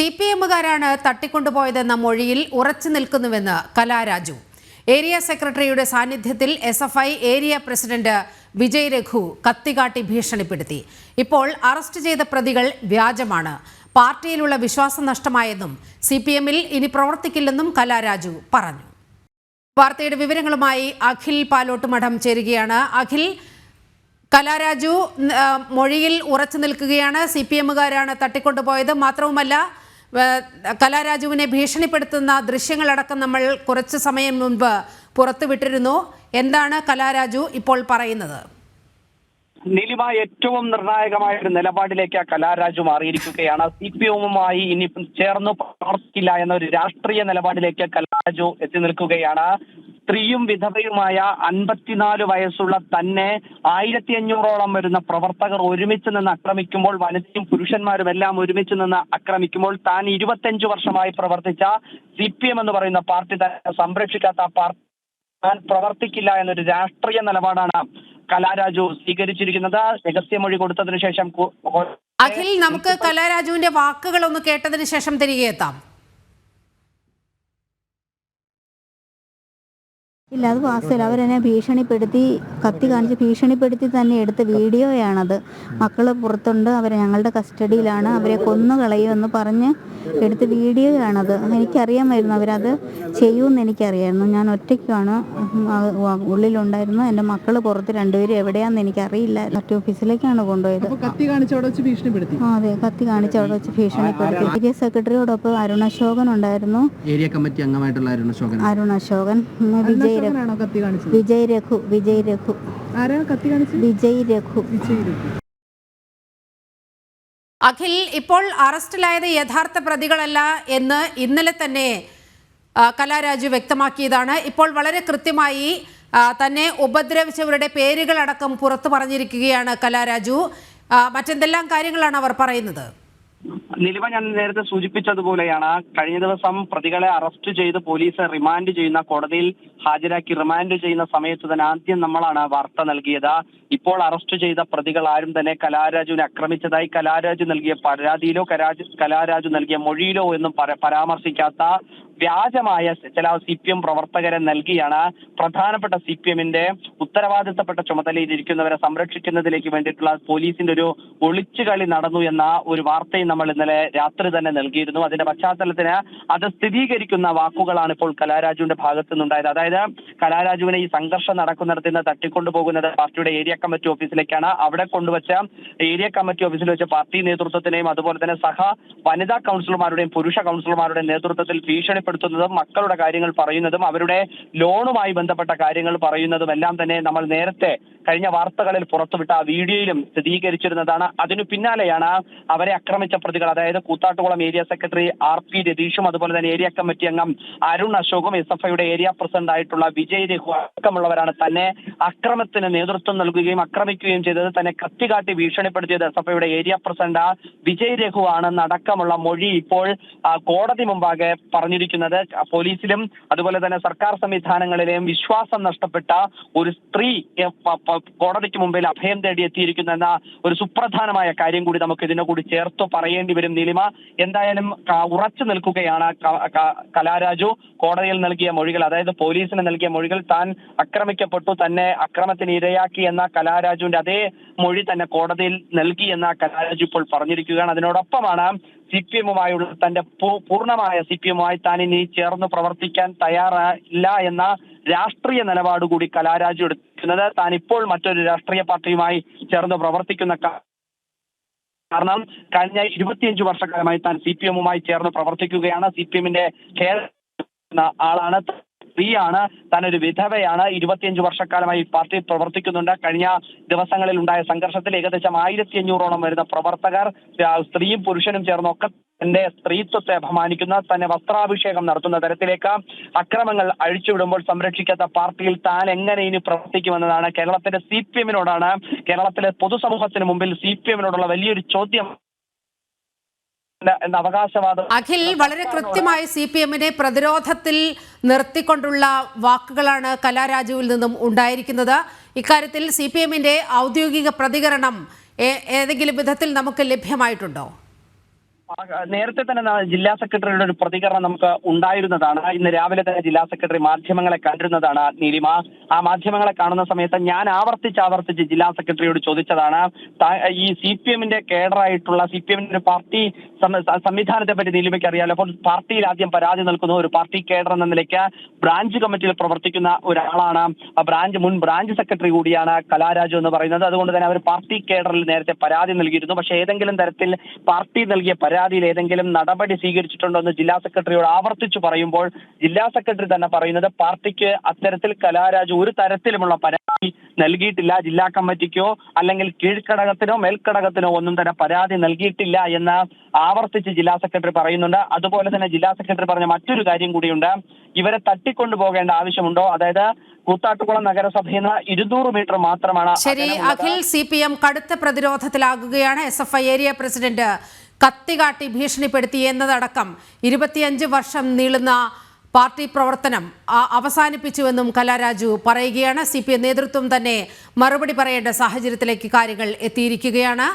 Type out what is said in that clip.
C P എമ്മുകാരാണ് തട്ടിക്കൊണ്ടുപോയതെന്ന മൊഴിയിൽ ഉറച്ചു നിൽക്കുന്നുവെന്ന് Kalaraju. Area സെക്രട്ടറിയുടെ സാന്നിധ്യത്തിൽ S F I area president Vijay Raghu കത്തികാട്ടി ഭീഷണിപ്പെടുത്തി. ഇപ്പോൾ അറസ്റ്റ് ചെയ്ത പ്രതികൾ വ്യാജമാണ്. പാർട്ടിയിലുള്ള വിശ്വാസം നഷ്ടമായെന്നും സി പി എമ്മിൽ ഇനി പ്രവർത്തിക്കില്ലെന്നും കലാരാജു പറഞ്ഞു. വാർത്തയുടെ വിവരങ്ങളുമായി അഖിൽ പാലോട്ടുമഠം ചേരുകയാണ്. അഖിൽ കലാരാജു മൊഴിയിൽ ഉറച്ചു നിൽക്കുകയാണ്. സി പി എമ്മുകാരാണ് തട്ടിക്കൊണ്ടുപോയത്. മാത്രവുമല്ല കലാരാജുവിനെ ഭീഷണിപ്പെടുത്തുന്ന ദൃശ്യങ്ങളടക്കം നമ്മൾ കുറച്ച് സമയം മുൻപ് പുറത്തുവിട്ടിരുന്നു. എന്താണ് കലാരാജു ഇപ്പോൾ പറയുന്നത്? നിലിമ ഏറ്റവും നിർണായകമായ ഒരു നിലപാടിലേക്ക് കലാരാജു മാറിയിരിക്കുകയാണ്. സി പി എമ്മുമായി ഇനി ചേർന്ന് പ്രവർത്തിക്കില്ല എന്ന ഒരു രാഷ്ട്രീയ നിലപാടിലേക്ക് കലാരാജു എത്തി നിൽക്കുകയാണ്. സ്ത്രീയും വിധവയുമായ അൻപത്തിനാല് വയസ്സുള്ള തന്നെ ആയിരത്തി അഞ്ഞൂറോളം വരുന്ന പ്രവർത്തകർ ഒരുമിച്ച് നിന്ന് ആക്രമിക്കുമ്പോൾ വനിതയും പുരുഷന്മാരും എല്ലാം ഒരുമിച്ച് നിന്ന് ആക്രമിക്കുമ്പോൾ താൻ ഇരുപത്തഞ്ചു വർഷമായി പ്രവർത്തിച്ച സി പി എം എന്ന് പറയുന്ന പാർട്ടി തന്നെ സംരക്ഷിക്കാത്ത പാർട്ടി താൻ പ്രവർത്തിക്കില്ല എന്നൊരു രാഷ്ട്രീയ നിലപാടാണ് കലാരാജു സ്വീകരിച്ചിരിക്കുന്നത്. രഹസ്യമൊഴി കൊടുത്തതിനു ശേഷം അഖിൽ നമുക്ക് കലാരാജുവിന്റെ വാക്കുകൾ ഒന്ന് കേട്ടതിന് ശേഷം തിരികെ എത്താം. ഇല്ല അത് വാസ്തവല്ല. അവരെന്നെ ഭീഷണിപ്പെടുത്തി കത്തി കാണിച്ച് ഭീഷണിപ്പെടുത്തി തന്നെ എടുത്ത വീഡിയോയാണത്. മക്കൾ പുറത്തുണ്ട് അവർ ഞങ്ങളുടെ കസ്റ്റഡിയിലാണ് അവരെ കൊന്നു കളയുമെന്ന് പറഞ്ഞ് എടുത്ത വീഡിയോയാണത്. എനിക്കറിയാമായിരുന്നു അവരത് ചെയ്യുമെന്ന് എനിക്കറിയായിരുന്നു. ഞാൻ ഒറ്റയ്ക്കാണ് ഉള്ളിലുണ്ടായിരുന്നു എന്റെ മക്കൾ പുറത്ത് രണ്ടുപേരും എവിടെയാണെന്ന് എനിക്കറിയില്ല മറ്റു ഓഫീസിലേക്കാണ് കൊണ്ടുപോയത്. കത്തി കാണിച്ച് ഭീഷണിപ്പെടുത്തി? ആ അതെ. കത്തി കാണിച്ച് അവിടെ വെച്ച് ഭീഷണിപ്പെടുത്തി. ഏരിയ സെക്രട്ടറിയോടൊപ്പം അരുൺ അശോകൻ ഉണ്ടായിരുന്നു. ഏരിയ കമ്മിറ്റി അംഗമായിട്ടുള്ള അരുൺ അശോകൻ അരുൺ വിജയ് വിജയ് രഘു വിജയ് രഘു വിജയ് രഘു. അഖിൽ ഇപ്പോൾ അറസ്റ്റിലായത് യഥാർത്ഥ പ്രതികളല്ല എന്ന് ഇന്നലെ തന്നെ കലാരാജു വ്യക്തമാക്കിയതാണ്. ഇപ്പോൾ വളരെ കൃത്യമായി തന്നെ ഉപദ്രവിച്ചവരുടെ പേരുകളടക്കം പുറത്തു പറഞ്ഞിരിക്കുകയാണ് കലാരാജു. മറ്റെന്തെല്ലാം കാര്യങ്ങളാണ് അവർ പറയുന്നത്? നിലിമ ഞാൻ നേരത്തെ സൂചിപ്പിച്ചതുപോലെയാണ് കഴിഞ്ഞ ദിവസം പ്രതികളെ അറസ്റ്റ് ചെയ്ത് പോലീസ് റിമാൻഡ് ചെയ്യുന്ന കോടതിയിൽ ഹാജരാക്കി റിമാൻഡ് ചെയ്യുന്ന സമയത്ത് തന്നെ ആദ്യം നമ്മളാണ് വാർത്ത നൽകിയത്. ഇപ്പോൾ അറസ്റ്റ് ചെയ്ത പ്രതികൾ ആരും തന്നെ കലാരാജുവിനെ ആക്രമിച്ചതായി കലാരാജു നൽകിയ പരാതിയിലോ കലാരാജു നൽകിയ മൊഴിയിലോ എന്നും പര- പരാമർശിക്കാത്ത വ്യാജമായ ചില സി പി എം പ്രവർത്തകരെ നൽകിയാണ് പ്രധാനപ്പെട്ട സി പി എമ്മിന്റെ ഉത്തരവാദിത്തപ്പെട്ട ചുമതലയിൽ ഇരിക്കുന്നവരെ സംരക്ഷിക്കുന്നതിലേക്ക് വേണ്ടിയിട്ടുള്ള പോലീസിന്റെ ഒരു ഒളിച്ചുകളി നടന്നു എന്ന ഒരു വാർത്തയും നമ്മൾ ഇന്നലെ രാത്രി തന്നെ നൽകിയിരുന്നു. അതിന്റെ പശ്ചാത്തലത്തിന് അത് സ്ഥിരീകരിക്കുന്ന വാക്കുകളാണ് ഇപ്പോൾ കലാരാജുവിന്റെ ഭാഗത്തു നിന്നുണ്ടായത് അതായത് കലാരാജുവിനെ ഈ സംഘർഷം നടക്കുന്നിടത്ത് നിന്ന് തട്ടിക്കൊണ്ടുപോകുന്നത് പാർട്ടിയുടെ ഏരിയ കമ്മിറ്റി ഓഫീസിലേക്കാണ്. അവിടെ കൊണ്ടുവച്ച ഏരിയ കമ്മിറ്റി ഓഫീസിൽ വെച്ച പാർട്ടി നേതൃത്വത്തിനെയും അതുപോലെ തന്നെ സഹ വനിതാ കൗൺസിലർമാരുടെയും പുരുഷ കൗൺസിലർമാരുടെയും നേതൃത്വത്തിൽ ഭീഷണിപ്പെടുത്തുന്നതും മക്കളുടെ കാര്യങ്ങൾ പറയുന്നതും അവരുടെ ലോണുമായി ബന്ധപ്പെട്ട കാര്യങ്ങൾ പറയുന്നതും എല്ലാം തന്നെ നമ്മൾ നേരത്തെ കഴിഞ്ഞ വാർത്തകളിൽ പുറത്തുവിട്ട ആ വീഡിയോയിലും സ്ഥിരീകരിച്ചിരുന്നതാണ്. അതിനു പിന്നാലെയാണ് അവരെ ആക്രമിച്ച പ്രതികൾ അതായത് Koothattukulam area secretary R P രതീഷും അതുപോലെ തന്നെ ഏരിയ കമ്മിറ്റി അംഗം അരുൺ അശോകും എസ് എഫ് ഐയുടെ ഏരിയ പ്രസിഡന്റ് ആയിട്ടുള്ള വിജയ് രഘു അടക്കമുള്ളവരാണ് തന്നെ അക്രമത്തിന് നേതൃത്വം നൽകുകയും അക്രമിക്കുകയും ചെയ്തത്. തന്നെ കത്തികാട്ടി ഭീഷണിപ്പെടുത്തിയത് എസ് എഫ് ഐയുടെ ഏരിയ പ്രസിഡന്റ് വിജയ് രഘു ആണെന്നടക്കമുള്ള മൊഴി ഇപ്പോൾ കോടതി മുമ്പാകെ പറഞ്ഞിരിക്കുന്നത് പോലീസിലും അതുപോലെ തന്നെ സർക്കാർ സംവിധാനങ്ങളിലെയും വിശ്വാസം നഷ്ടപ്പെട്ട ഒരു സ്ത്രീ കോടതിക്ക് മുമ്പിൽ അഭയം തേടി എത്തിയിരിക്കുന്നു എന്ന ഒരു സുപ്രധാനമായ കാര്യം കൂടി നമുക്ക് ഇതിനെ കൂടി ചേർത്ത് പറയേണ്ടി വരും. നീലിമ എന്തായാലും ഉറച്ചു നിൽക്കുകയാണ് കലാരാജു. കോടതിയിൽ നൽകിയ മൊഴികൾ അതായത് പോലീസിന് നൽകിയ മൊഴികൾ താൻ ആക്രമിക്കപ്പെട്ടു തന്നെ അക്രമത്തിന് ഇരയാക്കി എന്ന കലാരാജുവിന്റെ അതേ മൊഴി തന്നെ കോടതിയിൽ നൽകി എന്ന കലാരാജു ഇപ്പോൾ പറഞ്ഞിരിക്കുകയാണ്. അതിനോടൊപ്പമാണ് സി പി എമ്മുമായുള്ള തന്റെ പൂർണമായ സി പി എമ്മുമായി താൻ ഇനി ചേർന്ന് പ്രവർത്തിക്കാൻ തയ്യാറില്ല എന്ന രാഷ്ട്രീയ നിലപാട് കൂടി കലാരാജു എടുക്കുന്നത്. താൻ ഇപ്പോൾ മറ്റൊരു രാഷ്ട്രീയ പാർട്ടിയുമായി ചേർന്ന് പ്രവർത്തിക്കുന്ന കാരണം കഴിഞ്ഞ ഇരുപത്തിയഞ്ച് വർഷക്കാലമായി താൻ സി പി എമ്മുമായി ചേർന്ന് പ്രവർത്തിക്കുകയാണ്. സി പി എമ്മിന്റെ ആളാണ്. സ്ത്രീയാണ് താൻ ഒരു വിധവയാണ്. ഇരുപത്തിയഞ്ച് വർഷക്കാലമായി പാർട്ടി പ്രവർത്തിക്കുന്നുണ്ട്. കഴിഞ്ഞ ദിവസങ്ങളിൽ ഉണ്ടായ സംഘർഷത്തിൽ ഏകദേശം ആയിരത്തി അഞ്ഞൂറോളം വരുന്ന പ്രവർത്തകർ സ്ത്രീയും പുരുഷനും ചേർന്നൊക്കെ തന്റെ സ്ത്രീത്വത്തെ അപമാനിക്കുന്ന തന്നെ വസ്ത്രാഭിഷേകം നടത്തുന്ന തരത്തിലേക്ക് അക്രമങ്ങൾ അഴിച്ചുവിടുമ്പോൾ സംരക്ഷിക്കാത്ത പാർട്ടിയിൽ താൻ എങ്ങനെ ഇനി പ്രവർത്തിക്കുമെന്നതാണ് കേരളത്തിന്റെ സി പി എമ്മിനോടാണ്. കേരളത്തിലെ പൊതുസമൂഹത്തിന് മുമ്പിൽ സി പി എമ്മിനോടുള്ള വലിയൊരു ചോദ്യം. അഖിൽ വളരെ കൃത്യമായി സി പി എമ്മിനെ പ്രതിരോധത്തിൽ നിർത്തിക്കൊണ്ടുള്ള വാക്കുകളാണ് കലാരാജുവിൽ നിന്നും ഉണ്ടായിരിക്കുന്നത്. ഇക്കാര്യത്തിൽ സി പി എമ്മിന്റെ ഔദ്യോഗിക പ്രതികരണം ഏതെങ്കിലും വിധത്തിൽ നമുക്ക് ലഭ്യമായിട്ടുണ്ടോ? നേരത്തെ തന്നെ ജില്ലാ സെക്രട്ടറിയുടെ ഒരു പ്രതികരണം നമുക്ക് ഉണ്ടായിരുന്നതാണ്. ഇന്ന് രാവിലെ തന്നെ ജില്ലാ സെക്രട്ടറി മാധ്യമങ്ങളെ കണ്ടിരുന്നതാണ്. നീലിമ ആ മാധ്യമങ്ങളെ കാണുന്ന സമയത്ത് ഞാൻ ആവർത്തിച്ച് ആവർത്തിച്ച് ജില്ലാ സെക്രട്ടറിയോട് ചോദിച്ചതാണ് ഈ സി പി എമ്മിന്റെ കേഡറായിട്ടുള്ള സി പി എമ്മിന്റെ പാർട്ടി സംവിധാനത്തെ പറ്റി നീലിമയ്ക്ക് അറിയാലോ. അപ്പോൾ പാർട്ടിയിൽ ആദ്യം പരാതി നൽകുന്ന ഒരു പാർട്ടി കേഡർ എന്ന നിലയ്ക്ക് ബ്രാഞ്ച് കമ്മിറ്റിയിൽ പ്രവർത്തിക്കുന്ന ഒരാളാണ്. ബ്രാഞ്ച് മുൻ ബ്രാഞ്ച് സെക്രട്ടറി കൂടിയാണ് കലാരാജു എന്ന് പറയുന്നത്. അതുകൊണ്ട് തന്നെ അവർ പാർട്ടി കേഡറിൽ നേരത്തെ പരാതി നൽകിയിരുന്നു. പക്ഷേ ഏതെങ്കിലും തരത്തിൽ പാർട്ടി നൽകിയ പരാതിയിൽ ഏതെങ്കിലും നടപടി സ്വീകരിച്ചിട്ടുണ്ടോ എന്ന് ജില്ലാ സെക്രട്ടറിയോട് ആവർത്തിച്ചു പറയുമ്പോൾ ജില്ലാ സെക്രട്ടറി തന്നെ പറയുന്നത് പാർട്ടിക്ക് അത്തരത്തിൽ കലാരാജു ഒരു തരത്തിലുമുള്ള നൽകിയിട്ടില്ല. ജില്ലാ കമ്മിറ്റിക്കോ അല്ലെങ്കിൽ കീഴ്ഘടകത്തിനോ മേൽഘടകത്തിനോ ഒന്നും തന്നെ പരാതി നൽകിയിട്ടില്ല എന്ന് ആവർത്തിച്ച് ജില്ലാ സെക്രട്ടറി പറയുന്നുണ്ട്. അതുപോലെ തന്നെ ജില്ലാ സെക്രട്ടറി പറഞ്ഞ മറ്റൊരു കാര്യം കൂടിയുണ്ട്. ഇവരെ തട്ടിക്കൊണ്ടു പോകേണ്ട ആവശ്യമുണ്ടോ? അതായത് കൂത്താട്ടുകുളം നഗരസഭയിൽ നിന്ന് ഇരുന്നൂറ് മീറ്റർ മാത്രമാണ് ശരി അഖിൽ സി പി എം കടുത്ത പ്രതിരോധത്തിലാകുകയാണ് S F I area president കത്തികാട്ടി ഭീഷണിപ്പെടുത്തി എന്നതടക്കം ഇരുപത്തിയഞ്ച് വർഷം നീളുന്ന പാർട്ടി പ്രവർത്തനം അവസാനിപ്പിച്ചുവെന്നും കലാരാജു പറയുകയാണ്. സി നേതൃത്വം തന്നെ മറുപടി പറയേണ്ട സാഹചര്യത്തിലേക്ക് കാര്യങ്ങൾ എത്തിയിരിക്കുകയാണ്.